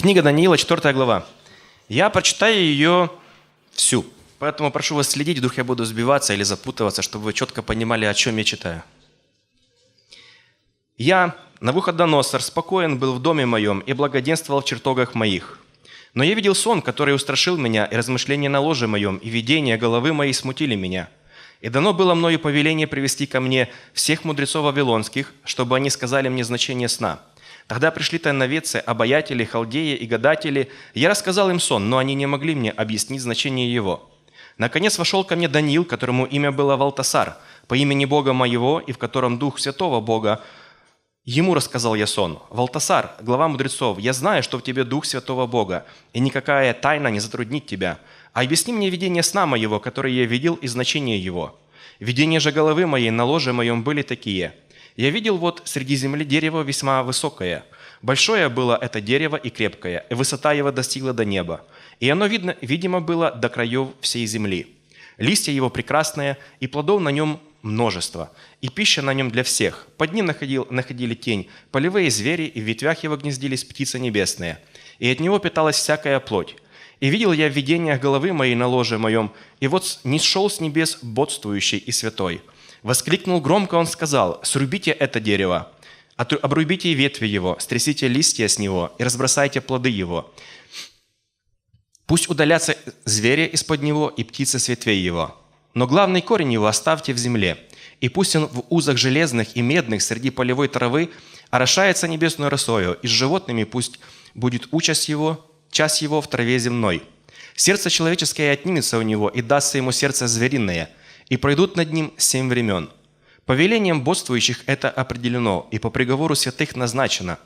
Книга Даниила, 4 глава. Я прочитаю ее всю, поэтому прошу вас следить, вдруг я буду сбиваться или запутываться, чтобы вы четко понимали, о чем я читаю. «Я, Навуходоносор, спокоен был в доме моем и благоденствовал в чертогах моих. Но я видел сон, который устрашил меня, и размышления на ложе моем, и видения головы моей смутили меня. И дано было мною повеление привести ко мне всех мудрецов вавилонских, чтобы они сказали мне значение сна. Тогда пришли тайноведцы, обаятели, халдеи и гадатели. Я рассказал им сон, но они не могли мне объяснить значение его. Наконец вошел ко мне Даниил, которому имя было Валтасар, по имени Бога моего, и в котором Дух Святого Бога. Ему рассказал я сон. «Валтасар, глава мудрецов, я знаю, что в тебе Дух Святого Бога, и никакая тайна не затруднит тебя. А объясни мне видение сна моего, которое я видел, и значение его. Видения же головы моей на ложе моем были такие – я видел вот среди земли дерево весьма высокое. Большое было это дерево и крепкое, и высота его достигла до неба. И оно, видно, видимо, было до краев всей земли. Листья его прекрасные, и плодов на нем множество, и пища на нем для всех. Под ним находил, находили тень, полевые звери, и в ветвях его гнездились птицы небесные. И от него питалась всякая плоть. И видел я в видениях головы моей на ложе моем, и вот не шел с небес бодствующий и святой – Воскликнул громко, он сказал, «Срубите это дерево, обрубите ветви его, стрясите листья с него и разбросайте плоды его. Пусть удалятся звери из-под него и птицы с ветвей его. Но главный корень его оставьте в земле, и пусть он в узах железных и медных среди полевой травы орошается небесную росою, и с животными пусть будет участь его, час его в траве земной. Сердце человеческое отнимется у него, и дастся ему сердце звериное – и пройдут над ним семь времен. Повелением бодствующих это определено, и по приговору святых назначено,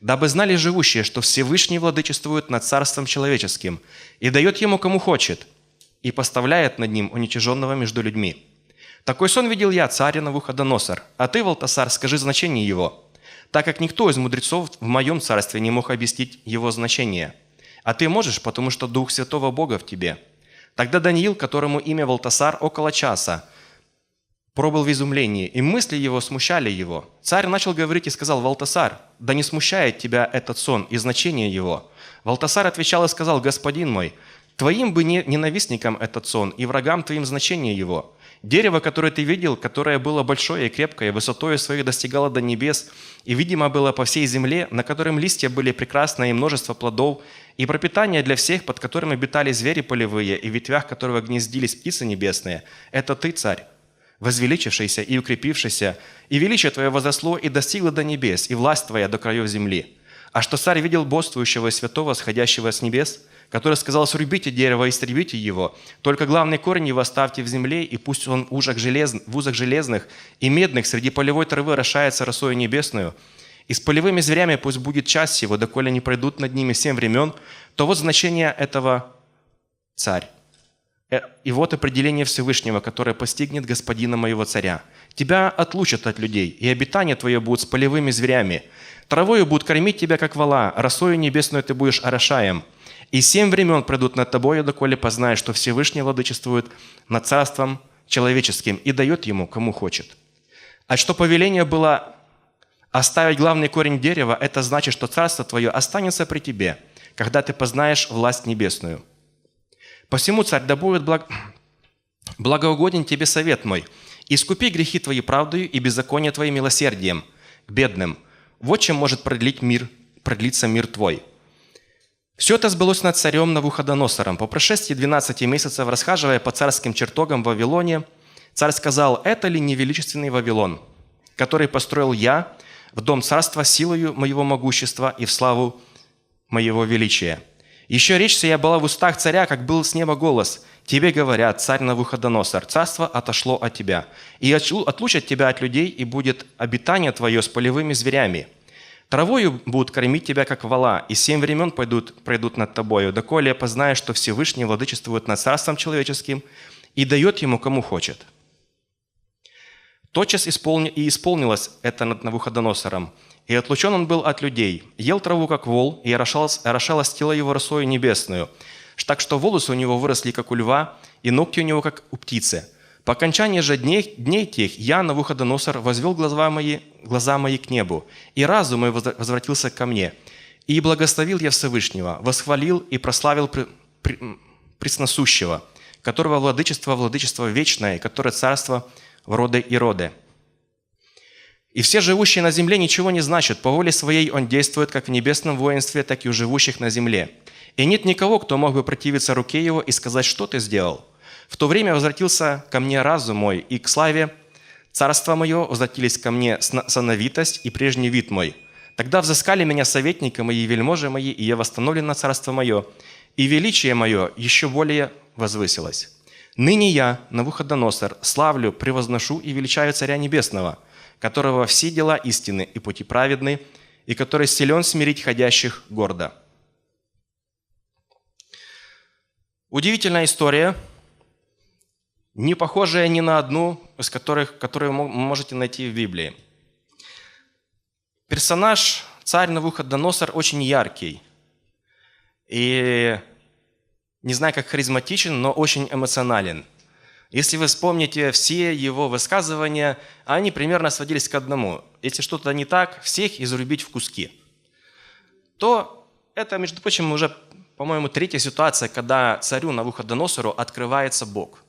дабы знали живущие, что Всевышний владычествует над царством человеческим и дает ему кому хочет, и поставляет над ним уничиженного между людьми. Такой сон видел я, царь Навуходоносор, а ты, Валтасар, скажи значение его, так как никто из мудрецов в моем царстве не мог объяснить его значение. А ты можешь, потому что Дух Святого Бога в тебе – Тогда Даниил, которому имя Валтасар, около часа пробыл в изумлении, и мысли его смущали его. Царь начал говорить и сказал, «Валтасар, да не смущает тебя этот сон и значение его». Валтасар отвечал и сказал, «Господин мой, твоим бы не ненавистникам этот сон и врагам твоим значение его. Дерево, которое ты видел, которое было большое и крепкое, высотой своей достигало до небес, и, видимо, было по всей земле, на котором листья были прекрасные и множество плодов, и пропитание для всех, под которым обитали звери полевые, и в ветвях которого гнездились птицы небесные, это ты, царь, возвеличившийся и укрепившийся, и величие твое возросло и достигло до небес, и власть твоя до краев земли. А что царь видел боствующего и святого, сходящего с небес, который сказал, срубите дерево истребите его, только главный корень его оставьте в земле, и пусть он в узах, желез... в узах железных и медных среди полевой травы рожается росою небесную, и с полевыми зверями пусть будет часть его, доколе не пройдут над ними семь времен, то вот значение этого царь. Э, и вот определение Всевышнего, которое постигнет господина моего царя. Тебя отлучат от людей, и обитание твое будет с полевыми зверями. Травою будут кормить тебя, как вала, росою небесную ты будешь орошаем. И семь времен пройдут над тобою, доколе познаешь, что Всевышний владычествует над царством человеческим и дает ему, кому хочет. А что повеление было Оставить главный корень дерева – это значит, что царство твое останется при тебе, когда ты познаешь власть небесную. Посему, царь, да будет благ... благоугоден тебе совет мой. Искупи грехи твои правдою и беззаконие твои милосердием к бедным. Вот чем может продлить мир, продлиться мир твой. Все это сбылось над царем Навуходоносором. По прошествии 12 месяцев, расхаживая по царским чертогам в Вавилоне, царь сказал, «Это ли не величественный Вавилон, который построил я в дом царства силою моего могущества и в славу моего величия. Еще речь сия была в устах царя, как был с неба голос. Тебе говорят, царь Навуходоносор, царство отошло от тебя, и отлучат тебя от людей, и будет обитание твое с полевыми зверями. Травою будут кормить тебя, как вала, и семь времен пойдут, пройдут над тобою, доколе познаешь, что Всевышний владычествует над царством человеческим и дает ему, кому хочет». Тотчас исполни... и исполнилось это над Навуходоносором. И отлучен он был от людей, ел траву, как вол, и орошалось, орошалось тело его росою небесную, так что волосы у него выросли, как у льва, и ногти у него, как у птицы. По окончании же дней, дней тех я, Навуходоносор, возвел глаза мои, глаза мои к небу, и разум мой возвратился ко мне. И благословил я Всевышнего, восхвалил и прославил Пресносущего, которого владычество, владычество вечное, которое царство в роды и роды. И все живущие на земле ничего не значат. По воле своей он действует как в небесном воинстве, так и у живущих на земле. И нет никого, кто мог бы противиться руке его и сказать, что ты сделал. В то время возвратился ко мне разум мой, и к славе царство мое возвратились ко мне сановитость и прежний вид мой. Тогда взыскали меня советники мои вельможи мои, и я восстановлен на царство мое, и величие мое еще более возвысилось. Ныне я, Навуходоносор, славлю, превозношу и величаю Царя Небесного – которого все дела истины и пути праведны, и который силен смирить ходящих гордо. Удивительная история, не похожая ни на одну из которых, которую вы можете найти в Библии. Персонаж, царь Навуходоносор, очень яркий. И не знаю, как харизматичен, но очень эмоционален – если вы вспомните все его высказывания, они примерно сводились к одному. Если что-то не так, всех изрубить в куски. То это, между прочим, уже, по-моему, третья ситуация, когда царю Навуходоносору открывается Бог.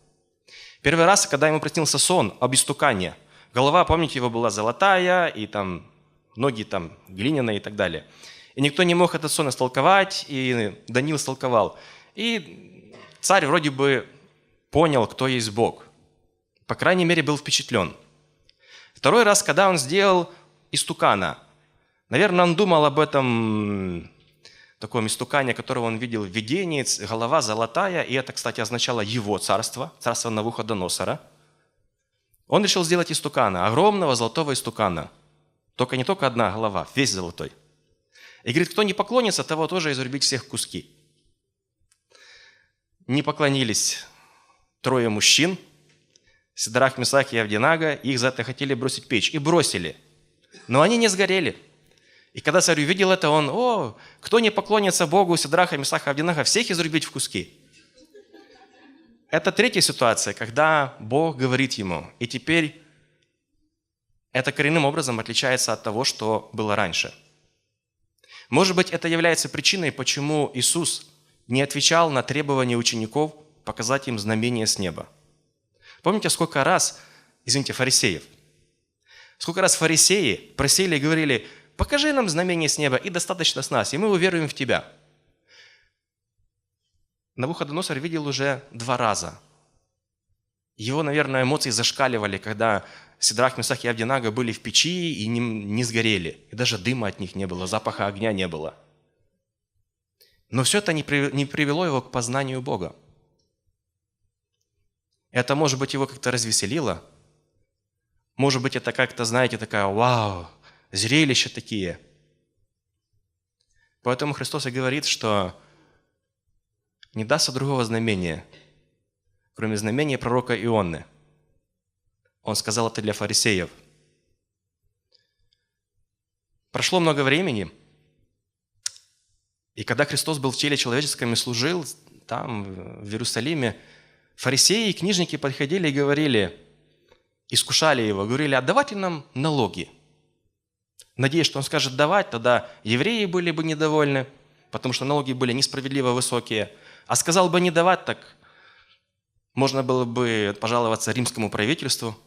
Первый раз, когда ему приснился сон об истукане. Голова, помните, его была золотая, и там ноги там глиняные и так далее. И никто не мог этот сон истолковать, и Данил истолковал. И царь вроде бы понял, кто есть Бог. По крайней мере, был впечатлен. Второй раз, когда он сделал истукана, наверное, он думал об этом таком истукане, которого он видел в видении, голова золотая, и это, кстати, означало его царство, царство Навуходоносора. Он решил сделать истукана, огромного золотого истукана. Только не только одна голова, весь золотой. И говорит, кто не поклонится, того тоже изрубить всех куски. Не поклонились трое мужчин, Сидрах, Месах и Авдинага, их за это хотели бросить печь. И бросили. Но они не сгорели. И когда царь увидел это, он, о, кто не поклонится Богу, Сидраха, Месаха, Авдинага, всех изрубить в куски. Это третья ситуация, когда Бог говорит ему. И теперь это коренным образом отличается от того, что было раньше. Может быть, это является причиной, почему Иисус не отвечал на требования учеников показать им знамение с неба. Помните, сколько раз, извините, фарисеев, сколько раз фарисеи просили и говорили, покажи нам знамение с неба, и достаточно с нас, и мы уверуем в тебя. Навуходоносор видел уже два раза. Его, наверное, эмоции зашкаливали, когда Сидрах, Месах и Авдинага были в печи и не, не сгорели. И даже дыма от них не было, запаха огня не было. Но все это не привело его к познанию Бога. Это, может быть, его как-то развеселило. Может быть, это как-то, знаете, такая, вау, зрелища такие. Поэтому Христос и говорит, что не дастся другого знамения, кроме знамения пророка Ионны. Он сказал это для фарисеев. Прошло много времени, и когда Христос был в теле человеческом и служил там, в Иерусалиме, фарисеи и книжники подходили и говорили, искушали его, говорили, отдавайте нам налоги. Надеясь, что он скажет давать, тогда евреи были бы недовольны, потому что налоги были несправедливо высокие. А сказал бы не давать, так можно было бы пожаловаться римскому правительству.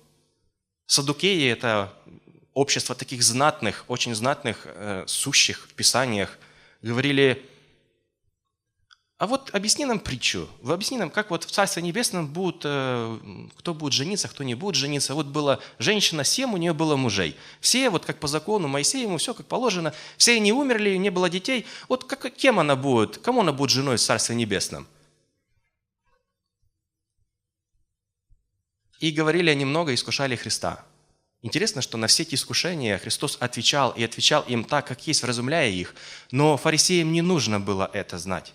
Садукеи – это общество таких знатных, очень знатных, э, сущих в Писаниях. Говорили, а вот объясни нам притчу. Вы объясни нам, как вот в Царстве Небесном будут, э, кто будет жениться, кто не будет жениться. Вот была женщина, семь у нее было мужей. Все, вот как по закону Моисеему, все как положено. Все они умерли, не было детей. Вот как, кем она будет, кому она будет женой в Царстве Небесном? И говорили они много, искушали Христа. Интересно, что на все эти искушения Христос отвечал и отвечал им так, как есть, вразумляя их. Но фарисеям не нужно было это знать.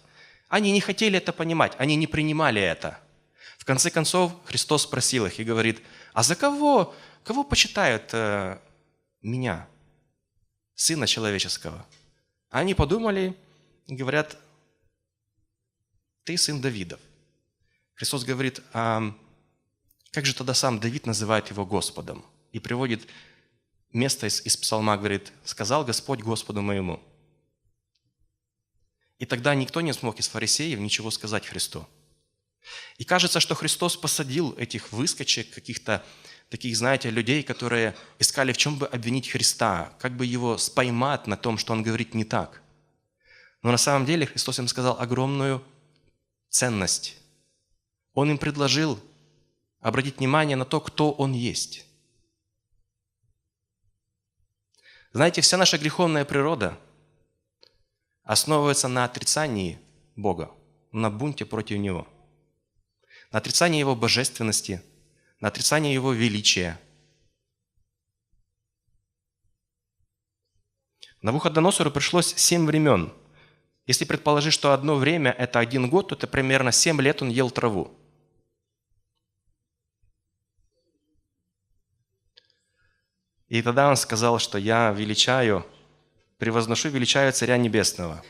Они не хотели это понимать, они не принимали это. В конце концов, Христос спросил их и говорит, а за кого, кого почитают э, меня, Сына Человеческого? Они подумали и говорят, ты сын Давидов. Христос говорит, а как же тогда сам Давид называет его Господом? И приводит место из, из псалма, говорит, сказал Господь Господу моему. И тогда никто не смог из фарисеев ничего сказать Христу. И кажется, что Христос посадил этих выскочек, каких-то таких, знаете, людей, которые искали в чем бы обвинить Христа, как бы его споймать на том, что он говорит не так. Но на самом деле Христос им сказал огромную ценность. Он им предложил обратить внимание на то, кто Он есть. Знаете, вся наша греховная природа основывается на отрицании Бога, на бунте против Него, на отрицании Его божественности, на отрицании Его величия. Навуходоносору пришлось семь времен. Если предположить, что одно время – это один год, то это примерно семь лет он ел траву. И тогда он сказал, что я величаю, превозношу, величаю Царя Небесного.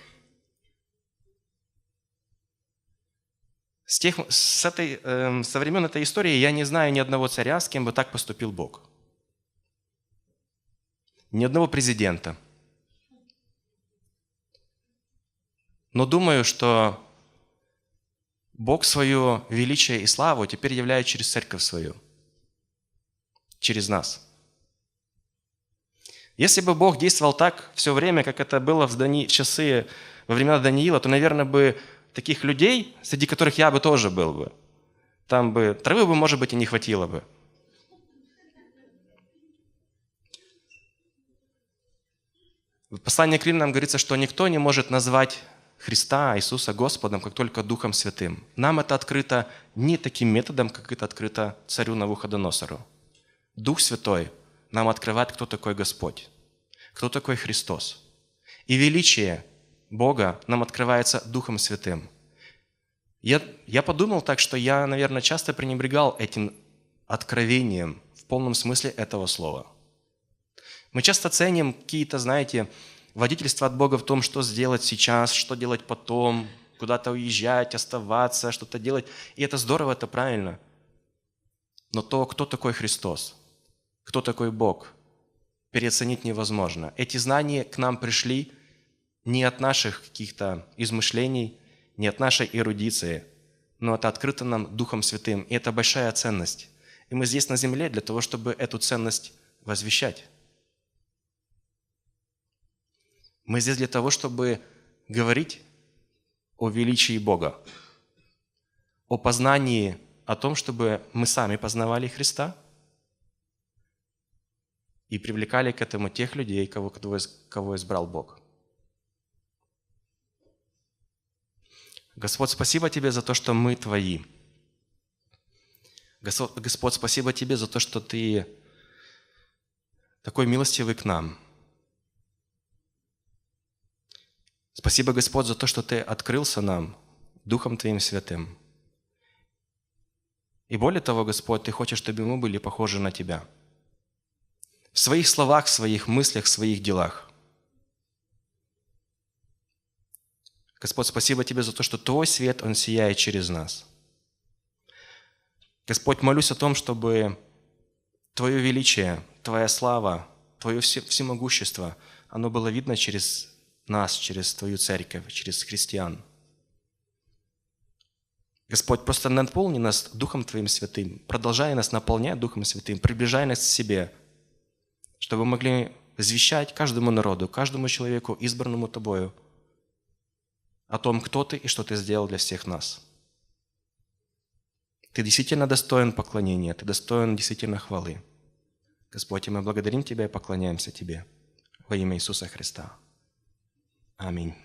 С, тех, с, этой, э, со времен этой истории я не знаю ни одного царя, с кем бы так поступил Бог. Ни одного президента. Но думаю, что Бог свое величие и славу теперь являет через церковь свою, через нас – если бы Бог действовал так все время, как это было в, Дани... в часы во времена Даниила, то, наверное, бы таких людей, среди которых я бы тоже был бы, там бы травы бы, может быть, и не хватило бы. В послании к Римлянам говорится, что никто не может назвать Христа, Иисуса Господом, как только Духом Святым. Нам это открыто не таким методом, как это открыто царю Навуходоносору. Дух Святой нам открывает, кто такой Господь кто такой Христос. И величие Бога нам открывается Духом Святым. Я, я подумал так, что я, наверное, часто пренебрегал этим откровением в полном смысле этого слова. Мы часто ценим какие-то, знаете, водительства от Бога в том, что сделать сейчас, что делать потом, куда-то уезжать, оставаться, что-то делать. И это здорово, это правильно. Но то, кто такой Христос, кто такой Бог – переоценить невозможно. Эти знания к нам пришли не от наших каких-то измышлений, не от нашей эрудиции, но это открыто нам Духом Святым. И это большая ценность. И мы здесь на земле для того, чтобы эту ценность возвещать. Мы здесь для того, чтобы говорить о величии Бога, о познании, о том, чтобы мы сами познавали Христа – и привлекали к этому тех людей, кого, кого избрал Бог. Господь, спасибо Тебе за то, что мы Твои. Господь, спасибо Тебе за то, что Ты такой милостивый к нам. Спасибо, Господь, за то, что Ты открылся нам Духом Твоим Святым. И более того, Господь, Ты хочешь, чтобы мы были похожи на Тебя – в своих словах, в своих мыслях, в своих делах. Господь, спасибо Тебе за то, что Твой свет, Он сияет через нас. Господь, молюсь о том, чтобы Твое величие, Твоя слава, Твое всемогущество, оно было видно через нас, через Твою церковь, через христиан. Господь, просто наполни нас Духом Твоим Святым, продолжай нас наполнять Духом Святым, приближай нас к себе – чтобы могли извещать каждому народу, каждому человеку, избранному Тобою, о том, кто Ты и что Ты сделал для всех нас. Ты действительно достоин поклонения, Ты достоин действительно хвалы. Господь, и мы благодарим Тебя и поклоняемся Тебе во имя Иисуса Христа. Аминь.